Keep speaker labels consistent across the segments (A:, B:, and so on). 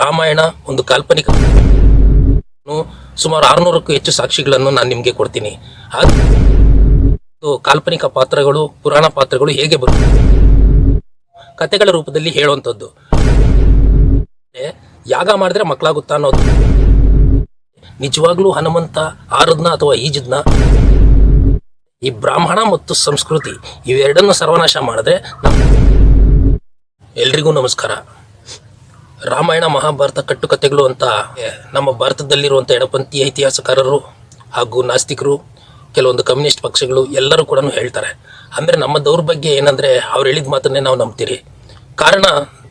A: ರಾಮಾಯಣ ಒಂದು ಕಾಲ್ಪನಿಕ ಸುಮಾರು ಆರುನೂರಕ್ಕೂ ಹೆಚ್ಚು ಸಾಕ್ಷಿಗಳನ್ನು ನಾನು ನಿಮಗೆ ಕೊಡ್ತೀನಿ. ಕಾಲ್ಪನಿಕ ಪಾತ್ರಗಳು, ಪುರಾಣ ಪಾತ್ರಗಳು ಹೇಗೆ ಬರುತ್ತೆ ಕತೆಗಳ ರೂಪದಲ್ಲಿ ಹೇಳುವಂಥದ್ದು. ಯಾಗ ಮಾಡಿದ್ರೆ ಮಕ್ಕಳಾಗುತ್ತಾ ಅನ್ನೋದು. ನಿಜವಾಗ್ಲೂ ಹನುಮಂತ, ಆರದ್ನ ಅಥವಾ ಈಜದ್ನ? ಈ ಬ್ರಾಹ್ಮಣ ಮತ್ತು ಸಂಸ್ಕೃತಿ ಇವೆರಡನ್ನು ಸರ್ವನಾಶ ಮಾಡಿದ್ರೆ ಎಲ್ರಿಗೂ ನಮಸ್ಕಾರ. ರಾಮಾಯಣ ಮಹಾಭಾರತ ಕಟ್ಟುಕತೆಗಳು ಅಂತ ನಮ್ಮ ಭಾರತದಲ್ಲಿರುವಂಥ ಎಡಪಂಥೀಯ ಇತಿಹಾಸಕಾರರು ಹಾಗೂ ನಾಸ್ತಿಕರು, ಕೆಲವೊಂದು ಕಮ್ಯುನಿಸ್ಟ್ ಪಕ್ಷಗಳು ಎಲ್ಲರೂ ಕೂಡ ಹೇಳ್ತಾರೆ. ಅಂದರೆ ನಮ್ಮ ದೌರ್ಭಾಗ್ಯ ಏನಂದರೆ ಅವ್ರು ಹೇಳಿದ ಮಾತನ್ನೇ ನಾವು ನಂಬ್ತೀರಿ. ಕಾರಣ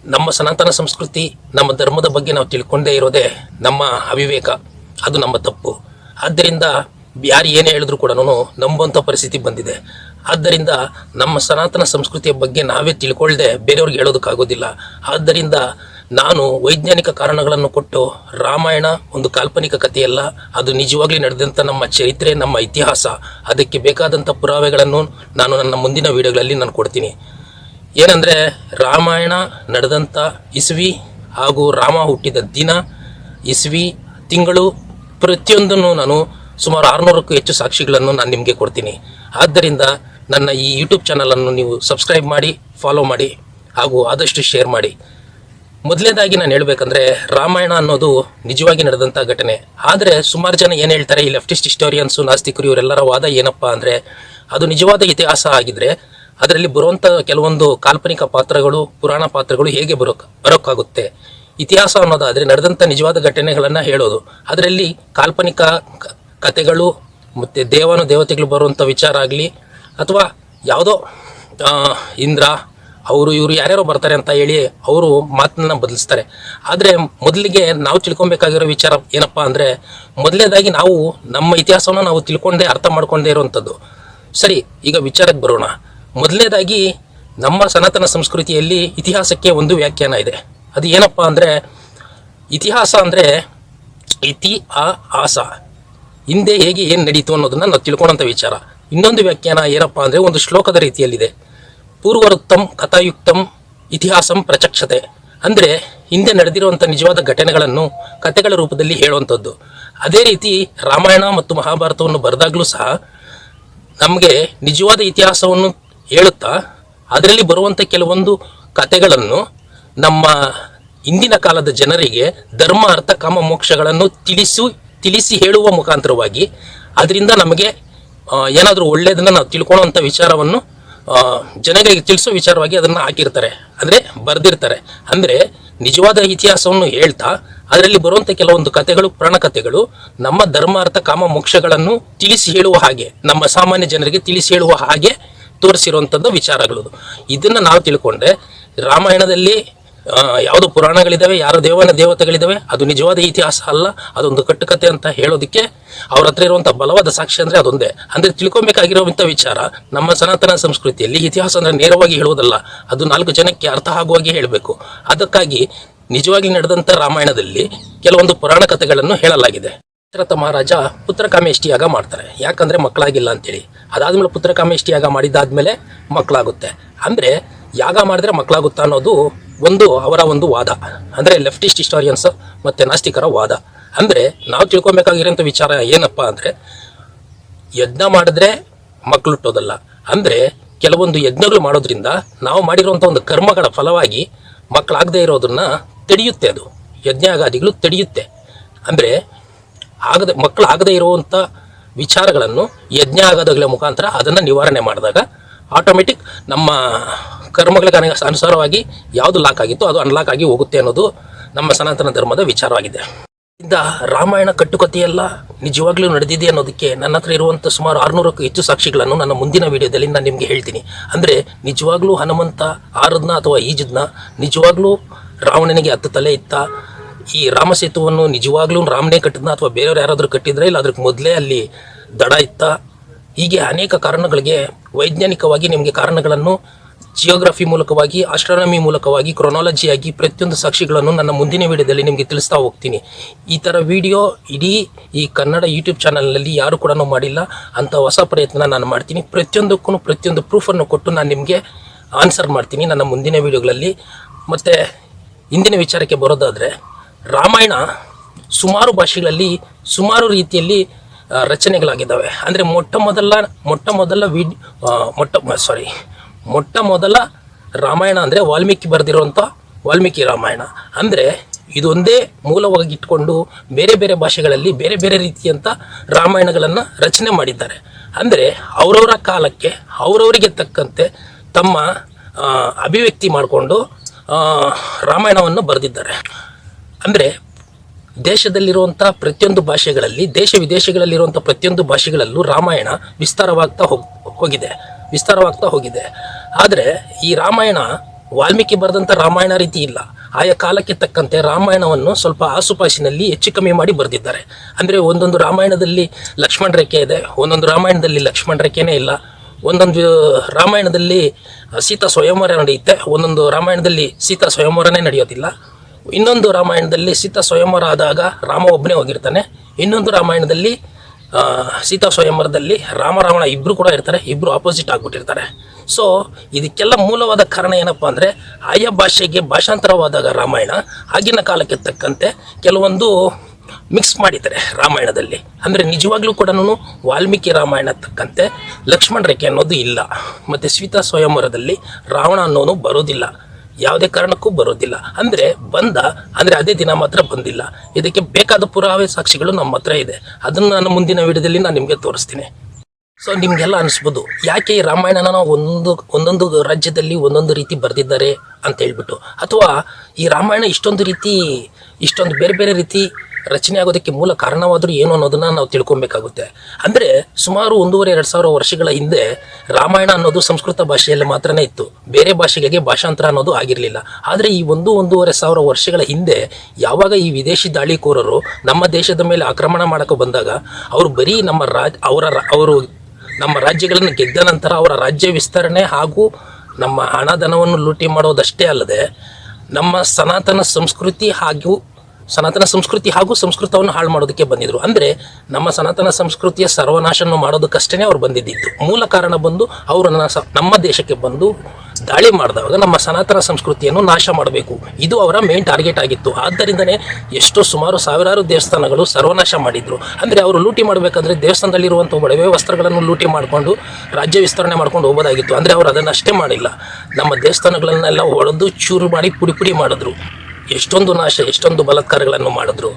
A: ನಮ್ಮ ಸನಾತನ ಸಂಸ್ಕೃತಿ, ನಮ್ಮ ಧರ್ಮದ ಬಗ್ಗೆ ನಾವು ತಿಳ್ಕೊಂಡೇ ಇರೋದೇ ನಮ್ಮ ಅವಿವೇಕ. ಅದು ನಮ್ಮ ತಪ್ಪು. ಆದ್ದರಿಂದ ಯಾರು ಏನೇ ಹೇಳಿದ್ರು ಕೂಡ ನಂಬುವಂಥ ಪರಿಸ್ಥಿತಿ ಬಂದಿದೆ. ಆದ್ದರಿಂದ ನಮ್ಮ ಸನಾತನ ಸಂಸ್ಕೃತಿಯ ಬಗ್ಗೆ ನಾವೇ ತಿಳ್ಕೊಳ್ಳದೆ ಬೇರೆಯವ್ರಿಗೆ ಹೇಳೋದಕ್ಕಾಗೋದಿಲ್ಲ. ಆದ್ದರಿಂದ ನಾನು ವೈಜ್ಞಾನಿಕ ಕಾರಣಗಳನ್ನು ಕೊಟ್ಟು ರಾಮಾಯಣ ಒಂದು ಕಾಲ್ಪನಿಕ ಕಥೆಯಲ್ಲ. ಅದು ನಿಜವಾಗ್ಲೂ ನಡೆದಂಥ ನಮ್ಮ ಚರಿತ್ರೆ, ನಮ್ಮ ಇತಿಹಾಸ. ಅದಕ್ಕೆ ಬೇಕಾದಂಥ ಪುರಾವೆಗಳನ್ನು ನಾನು ನನ್ನ ಮುಂದಿನ ವಿಡಿಯೋಗಳಲ್ಲಿ ನಾನು ಕೊಡ್ತೀನಿ. ಏನಂದರೆ, ರಾಮಾಯಣ ನಡೆದಂಥ ಇಸ್ವಿ ಹಾಗೂ ರಾಮ ಹುಟ್ಟಿದ ದಿನ, ಇಸ್ವಿ ತಿಂಗಳು ಪ್ರತಿಯೊಂದನ್ನು ನಾನು ಸುಮಾರು ಆರುನೂರಕ್ಕೂ ಹೆಚ್ಚು ಸಾಕ್ಷಿಗಳನ್ನು ನಾನು ನಿಮಗೆ ಕೊಡ್ತೀನಿ. ಆದ್ದರಿಂದ ನನ್ನ ಈ ಯೂಟ್ಯೂಬ್ ಚಾನಲನ್ನು ನೀವು ಸಬ್ಸ್ಕ್ರೈಬ್ ಮಾಡಿ, ಫಾಲೋ ಮಾಡಿ ಹಾಗೂ ಆದಷ್ಟು ಶೇರ್ ಮಾಡಿ. ಮೊದಲನೇದಾಗಿ ನಾನು ಹೇಳ್ಬೇಕಂದ್ರೆ ರಾಮಾಯಣ ಅನ್ನೋದು ನಿಜವಾಗಿ ನಡೆದಂಥ ಘಟನೆ. ಆದರೆ ಸುಮಾರು ಜನ ಏನು ಹೇಳ್ತಾರೆ, ಈ ಲೆಫ್ಟಿಸ್ಟ್ ಹಿಸ್ಟೋರಿಯನ್ಸು ನಾಸ್ತಿಕರು ಇವರೆಲ್ಲರ ವಾದ ಏನಪ್ಪ ಅಂದರೆ, ಅದು ನಿಜವಾದ ಇತಿಹಾಸ ಆಗಿದ್ರೆ ಅದರಲ್ಲಿ ಬರುವಂಥ ಕೆಲವೊಂದು ಕಾಲ್ಪನಿಕ ಪಾತ್ರಗಳು, ಪುರಾಣ ಪಾತ್ರಗಳು ಹೇಗೆ ಬರೋಕ್, ಬರೋಕ್ಕಾಗುತ್ತೆ. ಇತಿಹಾಸ ಅನ್ನೋದಾದರೆ ನಡೆದಂಥ ನಿಜವಾದ ಘಟನೆಗಳನ್ನು ಹೇಳೋದು. ಅದರಲ್ಲಿ ಕಾಲ್ಪನಿಕ ಕಥೆಗಳು ಮತ್ತು ದೇವಾನು ದೇವತೆಗಳು ಬರುವಂಥ ವಿಚಾರ ಆಗಲಿ, ಅಥವಾ ಯಾವುದೋ ಇಂದ್ರ ಅವರು ಇವರು ಯಾರ್ಯಾರೋ ಬರ್ತಾರೆ ಅಂತ ಹೇಳಿ ಅವರು ಮಾತನ್ನ ಬದಲಿಸ್ತಾರೆ. ಆದರೆ ಮೊದಲಿಗೆ ನಾವು ತಿಳ್ಕೊಬೇಕಾಗಿರೋ ವಿಚಾರ ಏನಪ್ಪ ಅಂದರೆ ಮೊದಲನೇದಾಗಿ ನಾವು ನಮ್ಮ ಇತಿಹಾಸವನ್ನು ನಾವು ತಿಳ್ಕೊಂಡೇ ಅರ್ಥ ಮಾಡ್ಕೊಂಡೇ ಇರುವಂಥದ್ದು ಸರಿ, ಈಗ ವಿಚಾರಕ್ಕೆ ಬರೋಣ. ಮೊದಲನೇದಾಗಿ ನಮ್ಮ ಸನಾತನ ಸಂಸ್ಕೃತಿಯಲ್ಲಿ ಇತಿಹಾಸಕ್ಕೆ ಒಂದು ವ್ಯಾಖ್ಯಾನ ಇದೆ. ಅದು ಏನಪ್ಪ ಅಂದರೆ ಇತಿಹಾಸ ಅಂದರೆ ಇತಿ, ಆ, ಆಸ. ಹಿಂದೆ ಹೇಗೆ ಏನು ನಡೀತು ಅನ್ನೋದನ್ನ ನಾವು ತಿಳ್ಕೊಳ್ಳೋಂಥ ವಿಚಾರ. ಇನ್ನೊಂದು ವ್ಯಾಖ್ಯಾನ ಏನಪ್ಪ ಅಂದರೆ ಒಂದು ಶ್ಲೋಕದ ರೀತಿಯಲ್ಲಿದೆ. ಪೂರ್ವರುಕ್ತಂ ಕಥಾಯುಕ್ತಂ ಇತಿಹಾಸಂ ಪ್ರಚಕ್ಷತೆ. ಅಂದರೆ ಹಿಂದೆ ನಡೆದಿರುವಂಥ ನಿಜವಾದ ಘಟನೆಗಳನ್ನು ಕಥೆಗಳ ರೂಪದಲ್ಲಿ ಹೇಳುವಂಥದ್ದು. ಅದೇ ರೀತಿ ರಾಮಾಯಣ ಮತ್ತು ಮಹಾಭಾರತವನ್ನು ಬರೆದಾಗಲೂ ಸಹ ನಮಗೆ ನಿಜವಾದ ಇತಿಹಾಸವನ್ನು ಹೇಳುತ್ತಾ, ಅದರಲ್ಲಿ ಬರುವಂಥ ಕೆಲವೊಂದು ಕಥೆಗಳನ್ನು ನಮ್ಮ ಇಂದಿನ ಕಾಲದ ಜನರಿಗೆ ಧರ್ಮ, ಅರ್ಥ, ಕಾಮ, ಮೋಕ್ಷಗಳನ್ನು ತಿಳಿಸು, ತಿಳಿಸಿ ಹೇಳುವ ಮುಖಾಂತರವಾಗಿ, ಅದರಿಂದ ನಮಗೆ ಏನಾದರೂ ಒಳ್ಳೆಯದನ್ನು ನಾವು ತಿಳ್ಕೊಳ್ಳೋವಂಥ ವಿಚಾರವನ್ನು ಜನಗಳಿಗೆ ತಿಳಿಸೋ ವಿಚಾರವಾಗಿ ಅದನ್ನು ಹಾಕಿರ್ತಾರೆ. ಅಂದರೆ ಬರೆದಿರ್ತಾರೆ. ಅಂದರೆ ನಿಜವಾದ ಇತಿಹಾಸವನ್ನು ಹೇಳ್ತಾ ಅದರಲ್ಲಿ ಬರುವಂಥ ಕೆಲವೊಂದು ಕಥೆಗಳು ಪ್ರಾಣಕಥೆಗಳು ನಮ್ಮ ಧರ್ಮಾರ್ಥ ಕಾಮ ಮೋಕ್ಷಗಳನ್ನು ತಿಳಿಸಿ ಹೇಳುವ ಹಾಗೆ, ನಮ್ಮ ಸಾಮಾನ್ಯ ಜನರಿಗೆ ತಿಳಿಸಿ ಹೇಳುವ ಹಾಗೆ ತೋರಿಸಿರುವಂಥದ್ದು ವಿಚಾರಗಳು. ಇದನ್ನು ನಾವು ತಿಳ್ಕೊಂಡ್ರೆ ರಾಮಾಯಣದಲ್ಲಿ ಯಾವುದೋ ಪುರಾಣಗಳಿದ್ದಾವೆ ಯಾರ ದೇವನ ದೇವತೆಗಳಿದ್ದಾವೆ ಅದು ನಿಜವಾದ ಇತಿಹಾಸ ಅಲ್ಲ, ಅದೊಂದು ಕಟ್ಟುಕತೆ ಅಂತ ಹೇಳೋದಕ್ಕೆ ಅವ್ರ ಹತ್ರ ಇರುವಂಥ ಬಲವಾದ ಸಾಕ್ಷಿ ಅಂದರೆ ಅದೊಂದೇ. ಅಂದರೆ ತಿಳ್ಕೊಬೇಕಾಗಿರುವಂಥ ವಿಚಾರ, ನಮ್ಮ ಸನಾತನ ಸಂಸ್ಕೃತಿಯಲ್ಲಿ ಇತಿಹಾಸ ಅಂದರೆ ನೇರವಾಗಿ ಹೇಳುವುದಲ್ಲ, ಅದು ನಾಲ್ಕು ಜನಕ್ಕೆ ಅರ್ಥ ಆಗುವಾಗೆ ಹೇಳಬೇಕು. ಅದಕ್ಕಾಗಿ ನಿಜವಾಗಿ ನಡೆದಂಥ ರಾಮಾಯಣದಲ್ಲಿ ಕೆಲವೊಂದು ಪುರಾಣ ಕಥೆಗಳನ್ನು ಹೇಳಲಾಗಿದೆ. ದಶರಥ ಮಹಾರಾಜ ಪುತ್ರಕಾಮೇಷ್ಟಿ ಯಾಗ ಮಾಡ್ತಾರೆ. ಯಾಕಂದ್ರೆ ಮಕ್ಕಳಾಗಿಲ್ಲ ಅಂತೇಳಿ. ಅದಾದ್ಮೇಲೆ ಪುತ್ರಕಾಮೇಷ್ಟಿ ಯಾಗ ಮಾಡಿದಾದ್ಮೇಲೆ ಮಕ್ಕಳಾಗುತ್ತೆ. ಅಂದ್ರೆ ಯಾಗ ಮಾಡಿದ್ರೆ ಮಕ್ಕಳಾಗುತ್ತಾ ಅನ್ನೋದು ಒಂದು ಅವರ ಒಂದು ವಾದ. ಅಂದರೆ ಲೆಫ್ಟಿಸ್ಟ್ ಹಿಸ್ಟೋರಿಯನ್ಸ್ ಮತ್ತು ನಾಸ್ತಿಕರ ವಾದ. ಅಂದರೆ ನಾವು ತಿಳ್ಕೊಬೇಕಾಗಿರೋಂಥ ವಿಚಾರ ಏನಪ್ಪ ಅಂದರೆ, ಯಜ್ಞ ಮಾಡಿದ್ರೆ ಮಕ್ಕಳು ಹುಟ್ಟೋದಲ್ಲ ಅಂದರೆ ಕೆಲವೊಂದು ಯಜ್ಞಗಳು ಮಾಡೋದ್ರಿಂದ ನಾವು ಮಾಡಿರುವಂಥ ಒಂದು ಕರ್ಮಗಳ ಫಲವಾಗಿ ಮಕ್ಕಳಾಗದೇ ಇರೋದನ್ನ ತಡೆಯುತ್ತೆ ಅದು. ಯಜ್ಞ ಆಗಾದಿಗಳು ತಡೆಯುತ್ತೆ. ಅಂದರೆ ಆಗದೆ ಮಕ್ಕಳು ಆಗದೇ ಇರುವಂಥ ವಿಚಾರಗಳನ್ನು ಯಜ್ಞ ಆಗೋದಾಗಲೇ ಮುಖಾಂತರ ಅದನ್ನು ನಿವಾರಣೆ ಮಾಡಿದಾಗ ಆಟೋಮೆಟಿಕ್ ನಮ್ಮ ಕರ್ಮಗಳಿಗೆ ಅನು- ಅನುಸಾರವಾಗಿ ಯಾವುದು ಲಾಕ್ ಆಗಿತ್ತು ಅದು ಅನ್ಲಾಕ್ ಆಗಿ ಹೋಗುತ್ತೆ ಅನ್ನೋದು ನಮ್ಮ ಸನಾತನ ಧರ್ಮದ ವಿಚಾರವಾಗಿದೆ. ಇಂದ ರಾಮಾಯಣ ಕಟ್ಟುಕತೆಯೆಲ್ಲ ನಿಜವಾಗ್ಲೂ ನಡೆದಿದೆ ಅನ್ನೋದಕ್ಕೆ ನನ್ನ ಹತ್ರ ಇರುವಂಥ ಸುಮಾರು ಆರುನೂರಕ್ಕೂ ಹೆಚ್ಚು ಸಾಕ್ಷಿಗಳನ್ನು ನನ್ನ ಮುಂದಿನ ವಿಡಿಯೋದಲ್ಲಿ ನಾನು ನಿಮಗೆ ಹೇಳ್ತೀನಿ. ಅಂದರೆ ನಿಜವಾಗ್ಲೂ ಹನುಮಂತ ಆರದ್ನ ಅಥವಾ ಈಜದ್ನ ನಿಜವಾಗ್ಲೂ ರಾವಣನಿಗೆ ಹತ್ತು ತಲೆ ಇತ್ತ ಈ ರಾಮಸೇತುವನ್ನು ನಿಜವಾಗ್ಲೂ ರಾಮನೇ ಕಟ್ಟಿದ್ನ ಅಥವಾ ಬೇರೆಯವ್ರು ಯಾರಾದರೂ ಕಟ್ಟಿದ್ರೆ ಇಲ್ಲ ಅದಕ್ಕೆ ಮೊದಲೇ ಅಲ್ಲಿ ದಡ ಇತ್ತ? ಹೀಗೆ ಅನೇಕ ಕಾರಣಗಳಿಗೆ ವೈಜ್ಞಾನಿಕವಾಗಿ ನಿಮಗೆ ಕಾರಣಗಳನ್ನು ಜಿಯೋಗ್ರಫಿ ಮೂಲಕವಾಗಿ, ಆಸ್ಟ್ರಾನಮಿ ಮೂಲಕವಾಗಿ ಕ್ರೊನಾಲಜಿಯಾಗಿ ಪ್ರತಿಯೊಂದು ಸಾಕ್ಷಿಗಳನ್ನು ನನ್ನ ಮುಂದಿನ ವೀಡಿಯೋದಲ್ಲಿ ನಿಮಗೆ ತಿಳಿಸ್ತಾ ಹೋಗ್ತೀನಿ. ಈ ಥರ ವಿಡಿಯೋ ಇಡೀ ಈ ಕನ್ನಡ ಯೂಟ್ಯೂಬ್ ಚಾನಲ್ನಲ್ಲಿ ಯಾರು ಕೂಡ ಮಾಡಿಲ್ಲ. ಅಂಥ ಹೊಸ ಪ್ರಯತ್ನ ನಾನು ಮಾಡ್ತೀನಿ. ಪ್ರತಿಯೊಂದಕ್ಕೂ ಪ್ರತಿಯೊಂದು ಪ್ರೂಫನ್ನು ಕೊಟ್ಟು ನಾನು ನಿಮಗೆ ಆನ್ಸರ್ ಮಾಡ್ತೀನಿ ನನ್ನ ಮುಂದಿನ ವಿಡಿಯೋಗಳಲ್ಲಿ. ಮತ್ತು ಇಂದಿನ ವಿಚಾರಕ್ಕೆ ಬರೋದಾದರೆ, ರಾಮಾಯಣ ಸುಮಾರು ಭಾಷೆಗಳಲ್ಲಿ, ಸುಮಾರು ರೀತಿಯಲ್ಲಿ ರಚನೆಗಳಾಗಿದ್ದಾವೆ. ಅಂದರೆ ಮೊಟ್ಟ ಮೊದಲ ಮೊಟ್ಟ ಮೊದಲ ವಿಡ್ ಮೊಟ್ಟ ಸಾರಿ ಮೊಟ್ಟ ಮೊದಲ ರಾಮಾಯಣ ಅಂದರೆ ವಾಲ್ಮೀಕಿ ಬರೆದಿರುವಂಥ ವಾಲ್ಮೀಕಿ ರಾಮಾಯಣ. ಅಂದರೆ ಇದೊಂದೇ ಮೂಲವಾಗಿ ಇಟ್ಕೊಂಡು ಬೇರೆ ಬೇರೆ ಭಾಷೆಗಳಲ್ಲಿ ಬೇರೆ ಬೇರೆ ರೀತಿಯಂಥ ರಾಮಾಯಣಗಳನ್ನು ರಚನೆ ಮಾಡಿದ್ದಾರೆ. ಅಂದರೆ ಅವರವರ ಕಾಲಕ್ಕೆ, ಅವರವರಿಗೆ ತಕ್ಕಂತೆ ತಮ್ಮ ಅಭಿವ್ಯಕ್ತಿ ಮಾಡಿಕೊಂಡು ರಾಮಾಯಣವನ್ನು ಬರೆದಿದ್ದಾರೆ. ಅಂದರೆ ದೇಶದಲ್ಲಿರುವಂಥ ಪ್ರತಿಯೊಂದು ಭಾಷೆಗಳಲ್ಲಿ, ದೇಶ ವಿದೇಶಗಳಲ್ಲಿರುವಂಥ ಪ್ರತಿಯೊಂದು ಭಾಷೆಗಳಲ್ಲೂ ರಾಮಾಯಣ ವಿಸ್ತಾರವಾಗ್ತಾ ಹೋಗ್, ಹೋಗಿದೆ, ವಿಸ್ತಾರವಾಗ್ತಾ ಹೋಗಿದೆ. ಆದರೆ ಈ ರಾಮಾಯಣ ವಾಲ್ಮೀಕಿ ಬರೆದಂಥ ರಾಮಾಯಣ ರೀತಿ ಇಲ್ಲ. ಆಯಾ ಕಾಲಕ್ಕೆ ತಕ್ಕಂತೆ ರಾಮಾಯಣವನ್ನು ಸ್ವಲ್ಪ ಆಸುಪಾಸಿನಲ್ಲಿ ಹೆಚ್ಚು ಕಮ್ಮಿ ಮಾಡಿ ಬರೆದಿದ್ದಾರೆ. ಅಂದರೆ ಒಂದೊಂದು ರಾಮಾಯಣದಲ್ಲಿ ಲಕ್ಷ್ಮಣ ರೇಖೆ ಇದೆ, ಒಂದೊಂದು ರಾಮಾಯಣದಲ್ಲಿ ಲಕ್ಷ್ಮಣ ರೇಖೆನೇ ಇಲ್ಲ. ಒಂದೊಂದು ರಾಮಾಯಣದಲ್ಲಿ ಸೀತಾ ಸ್ವಯಂವರ ನಡೆಯುತ್ತೆ, ಒಂದೊಂದು ರಾಮಾಯಣದಲ್ಲಿ ಸೀತಾ ಸ್ವಯಂವರನೇ ನಡೆಯೋದಿಲ್ಲ. ಇನ್ನೊಂದು ರಾಮಾಯಣದಲ್ಲಿ ಸೀತಾ ಸ್ವಯಂವರ ಆದಾಗ ರಾಮ ಒಬ್ಬನೇ ಹೋಗಿರ್ತಾನೆ. ಇನ್ನೊಂದು ರಾಮಾಯಣದಲ್ಲಿ ಸೀತಾ ಸ್ವಯಂವರದಲ್ಲಿ ರಾಮ, ರಾವಣ ಇಬ್ಬರು ಕೂಡ ಇರ್ತಾರೆ ಇಬ್ಬರು ಆಪೋಸಿಟ್ ಆಗಿಬಿಟ್ಟಿರ್ತಾರೆ. ಸೊ ಇದಕ್ಕೆಲ್ಲ ಮೂಲವಾದ ಕಾರಣ ಏನಪ್ಪ ಅಂದರೆ, ಆಯಾ ಭಾಷೆಗೆ ಭಾಷಾಂತರವಾದಾಗ ರಾಮಾಯಣ, ಆಗಿನ ಕಾಲಕ್ಕೆ ತಕ್ಕಂತೆ ಕೆಲವೊಂದು ಮಿಕ್ಸ್ ಮಾಡಿದ್ದಾರೆ ರಾಮಾಯಣದಲ್ಲಿ. ಅಂದರೆ ನಿಜವಾಗ್ಲೂ ಕೂಡ ವಾಲ್ಮೀಕಿ ರಾಮಾಯಣ ತಕ್ಕಂತೆ ಲಕ್ಷ್ಮಣ ರೇಖೆ ಅನ್ನೋದು ಇಲ್ಲ. ಮತ್ತು ಸೀತಾ ಸ್ವಯಂವರದಲ್ಲಿ ರಾವಣ ಅನ್ನೋನು ಬರೋದಿಲ್ಲ. ಯಾವುದೇ ಕಾರಣಕ್ಕೂ ಬರೋದಿಲ್ಲ. ಅಂದರೆ ಬಂದ, ಅಂದರೆ ಅದೇ ದಿನ ಮಾತ್ರ ಬಂದಿಲ್ಲ. ಇದಕ್ಕೆ ಬೇಕಾದ ಪುರಾವೆ ಸಾಕ್ಷಿಗಳು ನಮ್ಮ ಹತ್ರ ಇದೆ. ಅದನ್ನು ನಾನು ಮುಂದಿನ ವಿಡಿಯೋದಲ್ಲಿ ನಾನು ನಿಮಗೆ ತೋರಿಸ್ತೀನಿ. ಸೊ ನಿಮಗೆಲ್ಲ ಅನಿಸ್ಬೋದು, ಯಾಕೆ ಈ ರಾಮಾಯಣನ ಒಂದು, ಒಂದೊಂದು ರಾಜ್ಯದಲ್ಲಿ ಒಂದೊಂದು ರೀತಿ ಬರೆದಿದ್ದಾರೆ ಅಂತ ಹೇಳ್ಬಿಟ್ಟು. ಅಥವಾ ಈ ರಾಮಾಯಣ ಇಷ್ಟೊಂದು ರೀತಿ, ಇಷ್ಟೊಂದು ಬೇರೆ ಬೇರೆ ರೀತಿ ರಚನೆ ಆಗೋದಕ್ಕೆ ಮೂಲ ಕಾರಣವಾದರೂ ಏನು ಅನ್ನೋದನ್ನ ನಾವು ತಿಳ್ಕೊಬೇಕಾಗುತ್ತೆ ಅಂದರೆ ಸುಮಾರು ಒಂದೂವರೆ, ಎರಡು ಸಾವಿರ ವರ್ಷಗಳ ಹಿಂದೆ ರಾಮಾಯಣ ಅನ್ನೋದು ಸಂಸ್ಕೃತ ಭಾಷೆಯಲ್ಲಿ ಮಾತ್ರನೇ ಇತ್ತು. ಬೇರೆ ಭಾಷೆಗಳಿಗೆ ಭಾಷಾಂತರ ಅನ್ನೋದು ಆಗಿರಲಿಲ್ಲ. ಆದರೆ ಈ ಒಂದು ಒಂದೂವರೆ ಸಾವಿರ ವರ್ಷಗಳ ಹಿಂದೆ ಯಾವಾಗ ಈ ವಿದೇಶಿ ದಾಳಿಕೋರರು ನಮ್ಮ ದೇಶದ ಮೇಲೆ ಆಕ್ರಮಣ ಮಾಡೋಕೆ ಬಂದಾಗ, ಅವರು ಬರೀ ನಮ್ಮ ರಾಜ್, ಅವರ ಅವರು ನಮ್ಮ ರಾಜ್ಯಗಳನ್ನು ಗೆದ್ದ ನಂತರ ಅವರ ರಾಜ್ಯ ವಿಸ್ತರಣೆ ಹಾಗೂ ನಮ್ಮ ಹಣಧನವನ್ನು ಲೂಟಿ ಮಾಡೋದಷ್ಟೇ ಅಲ್ಲದೆ, ನಮ್ಮ ಸನಾತನ ಸಂಸ್ಕೃತಿ ಹಾಗೂ ಸನಾತನ ಸಂಸ್ಕೃತಿ ಹಾಗೂ ಸಂಸ್ಕೃತವನ್ನು ಹಾಳು ಮಾಡೋದಕ್ಕೆ ಬಂದಿದ್ರು. ಅಂದರೆ ನಮ್ಮ ಸನಾತನ ಸಂಸ್ಕೃತಿಯ ಸರ್ವನಾಶನ ಮಾಡೋದಕ್ಕಷ್ಟೇ ಅವ್ರು ಬಂದಿದ್ದಿತ್ತು ಮೂಲ ಕಾರಣ ಬಂದು ಅವರು ನಮ್ಮ ದೇಶಕ್ಕೆ ಬಂದು ದಾಳಿ ಮಾಡಿದಾಗ ನಮ್ಮ ಸನಾತನ ಸಂಸ್ಕೃತಿಯನ್ನು ನಾಶ ಮಾಡಬೇಕು. ಇದು ಅವರ ಮೇನ್ ಟಾರ್ಗೆಟ್ ಆಗಿತ್ತು. ಆದ್ದರಿಂದನೇ ಎಷ್ಟೋ ಸುಮಾರು ಸಾವಿರಾರು ದೇವಸ್ಥಾನಗಳು ಸರ್ವನಾಶ ಮಾಡಿದ್ರು. ಅಂದರೆ ಅವರು ಲೂಟಿ ಮಾಡಬೇಕಂದ್ರೆ ದೇವಸ್ಥಾನದಲ್ಲಿರುವಂಥ ಒಡವೆ ವಸ್ತ್ರಗಳನ್ನು ಲೂಟಿ ಮಾಡಿಕೊಂಡು ರಾಜ್ಯ ವಿಸ್ತರಣೆ ಮಾಡ್ಕೊಂಡು ಹೋಗೋದಾಗಿತ್ತು. ಅಂದರೆ ಅವರು ಅದನ್ನಷ್ಟೇ ಮಾಡಿಲ್ಲ. ನಮ್ಮ ದೇವಸ್ಥಾನಗಳನ್ನೆಲ್ಲ ಹೊಡೆದು ಚೂರು ಮಾಡಿ ಪುಡಿ ಪುಡಿ ಮಾಡಿದ್ರು. ಎಷ್ಟೊಂದು ನಾಶ, ಎಷ್ಟೊಂದು ಬಲತ್ಕಾರಗಳನ್ನು ಮಾಡಿದ್ರು.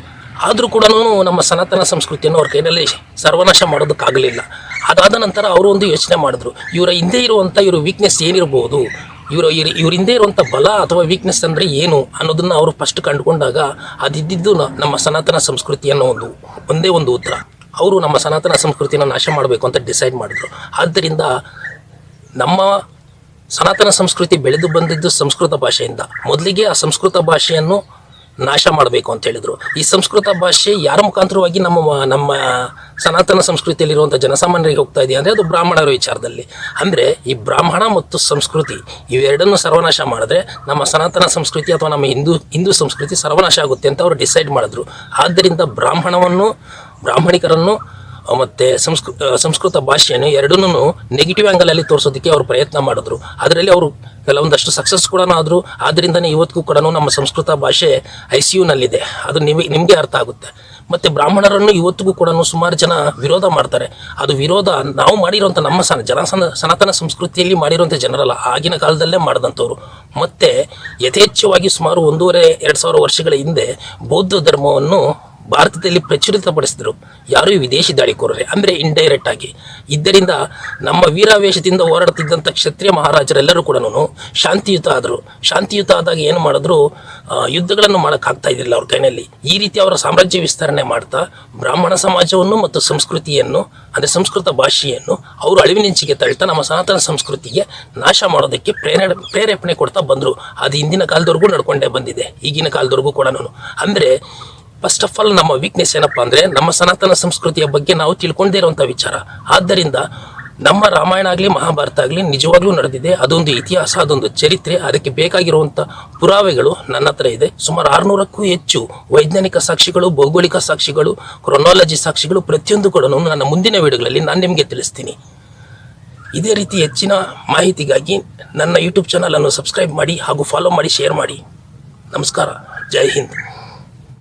A: ಆದರೂ ಕೂಡ ನಮ್ಮ ಸನಾತನ ಸಂಸ್ಕೃತಿಯನ್ನು ಅವ್ರ ಕೈನಲ್ಲಿ ಸರ್ವನಾಶ ಮಾಡೋದಕ್ಕಾಗಲಿಲ್ಲ. ಅದಾದ ನಂತರ ಅವರು ಒಂದು ಯೋಚನೆ ಮಾಡಿದ್ರು, ಇವರ ಹಿಂದೆ ಇರುವಂಥ ಇವರು ವೀಕ್ನೆಸ್ ಏನಿರ್ಬೋದು? ಇವರು, ಇವ್ರ ಹಿಂದೆ ಇರುವಂಥ ಬಲ ಅಥವಾ ವೀಕ್ನೆಸ್ ಅಂದರೆ ಏನು? ಅನ್ನೋದನ್ನು ಅವರು ಫಸ್ಟ್ ಕಂಡುಕೊಂಡಾಗ ಅದಿದ್ದಿದ್ದು ನಮ್ಮ ಸನಾತನ ಸಂಸ್ಕೃತಿ ಅನ್ನೋ ಒಂದು, ಒಂದೇ ಒಂದು ಉತ್ತರ. ಅವರು ನಮ್ಮ ಸನಾತನ ಸಂಸ್ಕೃತಿಯನ್ನು ನಾಶ ಮಾಡಬೇಕು ಅಂತ ಡಿಸೈಡ್ ಮಾಡಿದ್ರು. ಆದ್ದರಿಂದ ನಮ್ಮ ಸನಾತನ ಸಂಸ್ಕೃತಿ ಬೆಳೆದು ಬಂದಿದ್ದು ಸಂಸ್ಕೃತ ಭಾಷೆಯಿಂದ. ಮೊದಲಿಗೆ ಆ ಸಂಸ್ಕೃತ ಭಾಷೆಯನ್ನು ನಾಶ ಮಾಡಬೇಕು ಅಂತ ಹೇಳಿದರು. ಈ ಸಂಸ್ಕೃತ ಭಾಷೆ ಯಾರ ಮುಖಾಂತರವಾಗಿ ನಮ್ಮ ನಮ್ಮ ಸನಾತನ ಸಂಸ್ಕೃತಿಯಲ್ಲಿರುವಂಥ ಜನಸಾಮಾನ್ಯರಿಗೆ ಹೋಗ್ತಾ ಇದೆ ಅಂದರೆ ಅದು ಬ್ರಾಹ್ಮಣರ ವಿಚಾರದಲ್ಲಿ. ಅಂದರೆ ಈ ಬ್ರಾಹ್ಮಣ ಮತ್ತು ಸಂಸ್ಕೃತಿ ಇವೆರಡನ್ನು ಸರ್ವನಾಶ ಮಾಡಿದ್ರೆ ನಮ್ಮ ಸನಾತನ ಸಂಸ್ಕೃತಿ ಅಥವಾ ನಮ್ಮ ಹಿಂದೂ ಹಿಂದೂ ಸಂಸ್ಕೃತಿ ಸರ್ವನಾಶ ಆಗುತ್ತೆ ಅಂತ ಅವರು ಡಿಸೈಡ್ ಮಾಡಿದ್ರು. ಆದ್ದರಿಂದ ಬ್ರಾಹ್ಮಣವನ್ನು, ಬ್ರಾಹ್ಮಣಿಕರನ್ನು ಮತ್ತು ಸಂಸ್ಕೃ ಸಂಸ್ಕೃತ ಭಾಷೆಯನ್ನು ಎರಡನ್ನೂ ನೆಗೆಟಿವ್ ಆ್ಯಂಗಲಲ್ಲಿ ತೋರಿಸೋದಕ್ಕೆ ಅವರು ಪ್ರಯತ್ನ ಮಾಡಿದ್ರು. ಅದರಲ್ಲಿ ಅವರು ಕೆಲವೊಂದಷ್ಟು ಸಕ್ಸಸ್ ಕೂಡ ಆದರು. ಆದ್ದರಿಂದನೇ ಇವತ್ತಿಗೂ ಕೂಡ ನಮ್ಮ ಸಂಸ್ಕೃತ ಭಾಷೆ ಐ ಸಿ ಯುನಲ್ಲಿದೆ ಅದು ನಿಮಗೆ ನಿಮಗೆ ಅರ್ಥ ಆಗುತ್ತೆ. ಮತ್ತು ಬ್ರಾಹ್ಮಣರನ್ನು ಇವತ್ತಿಗೂ ಕೂಡ ಸುಮಾರು ಜನ ವಿರೋಧ ಮಾಡ್ತಾರೆ. ಅದು ವಿರೋಧ ನಾವು ಮಾಡಿರೋಂಥ ನಮ್ಮ ಸನ, ಜನ ಸನ- ಸನಾತನ ಸಂಸ್ಕೃತಿಯಲ್ಲಿ ಮಾಡಿರೋಂಥ ಜನರಲ್ಲ. ಆಗಿನ ಕಾಲದಲ್ಲೇ ಮಾಡಿದಂಥವ್ರು. ಮತ್ತು ಯಥೇಚ್ಛವಾಗಿ ಸುಮಾರು ಒಂದೂವರೆ, ಎರಡು ಸಾವಿರ ವರ್ಷಗಳ ಹಿಂದೆ ಬೌದ್ಧ ಧರ್ಮವನ್ನು ಭಾರತದಲ್ಲಿ ಪ್ರಚುರಿತಪಡಿಸಿದ್ರು. ಯಾರು ವಿದೇಶಿ ದಾಳಿಕೋರರೆ? ಅಂದರೆ ಇಂಡೈರೆಕ್ಟ್ ಆಗಿ. ಇದರಿಂದ ನಮ್ಮ ವೀರಾವೇಶದಿಂದ ಹೋರಾಡ್ತಿದ್ದಂಥ ಕ್ಷತ್ರಿಯ ಮಹಾರಾಜರೆಲ್ಲರೂ ಕೂಡ ಶಾಂತಿಯುತ ಆದರು. ಶಾಂತಿಯುತ ಆದಾಗ ಏನು ಮಾಡಿದ್ರು? ಯುದ್ಧಗಳನ್ನು ಮಾಡೋಕ್ಕಾಗ್ತಾ ಇದ್ದಿಲ್ಲ ಅವ್ರ ಕೈನಲ್ಲಿ. ಈ ರೀತಿ ಅವರ ಸಾಮ್ರಾಜ್ಯ ವಿಸ್ತರಣೆ ಮಾಡ್ತಾ ಬ್ರಾಹ್ಮಣ ಸಮಾಜವನ್ನು ಮತ್ತು ಸಂಸ್ಕೃತಿಯನ್ನು, ಅಂದರೆ ಸಂಸ್ಕೃತ ಭಾಷೆಯನ್ನು ಅವರು ಅಳಿವಿನಿಂಚಿಗೆ ತಳ್ತಾ ನಮ್ಮ ಸನಾತನ ಸಂಸ್ಕೃತಿಗೆ ನಾಶ ಮಾಡೋದಕ್ಕೆ ಪ್ರೇರಣೆ, ಪ್ರೇರೇಪಣೆ ಕೊಡ್ತಾ ಬಂದರು. ಅದು ಹಿಂದಿನ ಕಾಲದವರೆಗೂ ನಡ್ಕೊಂಡೇ ಬಂದಿದೆ. ಈಗಿನ ಕಾಲದವರೆಗೂ ಕೂಡ ಅಂದರೆ ಫಸ್ಟ್ ಆಫ್ ಆಲ್ ನಮ್ಮ ವೀಕ್ನೆಸ್ ಏನಪ್ಪಾ ಅಂದ್ರೆ ನಮ್ಮ ಸನಾತನ ಸಂಸ್ಕೃತಿಯ ಬಗ್ಗೆ ನಾವು ತಿಳ್ಕೊಂಡೇ ಇರುವಂಥ ವಿಚಾರ. ಆದ್ದರಿಂದ ನಮ್ಮ ರಾಮಾಯಣ ಆಗಲಿ, ಮಹಾಭಾರತ ಆಗಲಿ ನಿಜವಾಗ್ಲೂ ನಡೆದಿದೆ. ಅದೊಂದು ಇತಿಹಾಸ, ಅದೊಂದು ಚರಿತ್ರೆ. ಅದಕ್ಕೆ ಬೇಕಾಗಿರುವಂಥ ಪುರಾವೆಗಳು ನನ್ನ ಹತ್ರ ಇದೆ. ಸುಮಾರು ಆರುನೂರಕ್ಕೂ ಹೆಚ್ಚು ವೈಜ್ಞಾನಿಕ ಸಾಕ್ಷಿಗಳು, ಭೌಗೋಳಿಕ ಸಾಕ್ಷಿಗಳು ಕ್ರೊನಾಲಜಿ ಸಾಕ್ಷಿಗಳು ಪ್ರತಿಯೊಂದು ಕೂಡ ನನ್ನ ಮುಂದಿನ ವಿಡಿಯೋಗಳಲ್ಲಿ ನಾನು ನಿಮಗೆ ತಿಳಿಸ್ತೀನಿ. ಇದೇ ರೀತಿ ಹೆಚ್ಚಿನ ಮಾಹಿತಿಗಾಗಿ ನನ್ನ ಯೂಟ್ಯೂಬ್ ಚಾನಲನ್ನು ಸಬ್ಸ್ಕ್ರೈಬ್ ಮಾಡಿ ಹಾಗೂ ಫಾಲೋ ಮಾಡಿ ಶೇರ್ ಮಾಡಿ. ನಮಸ್ಕಾರ. ಜೈ ಹಿಂದ್.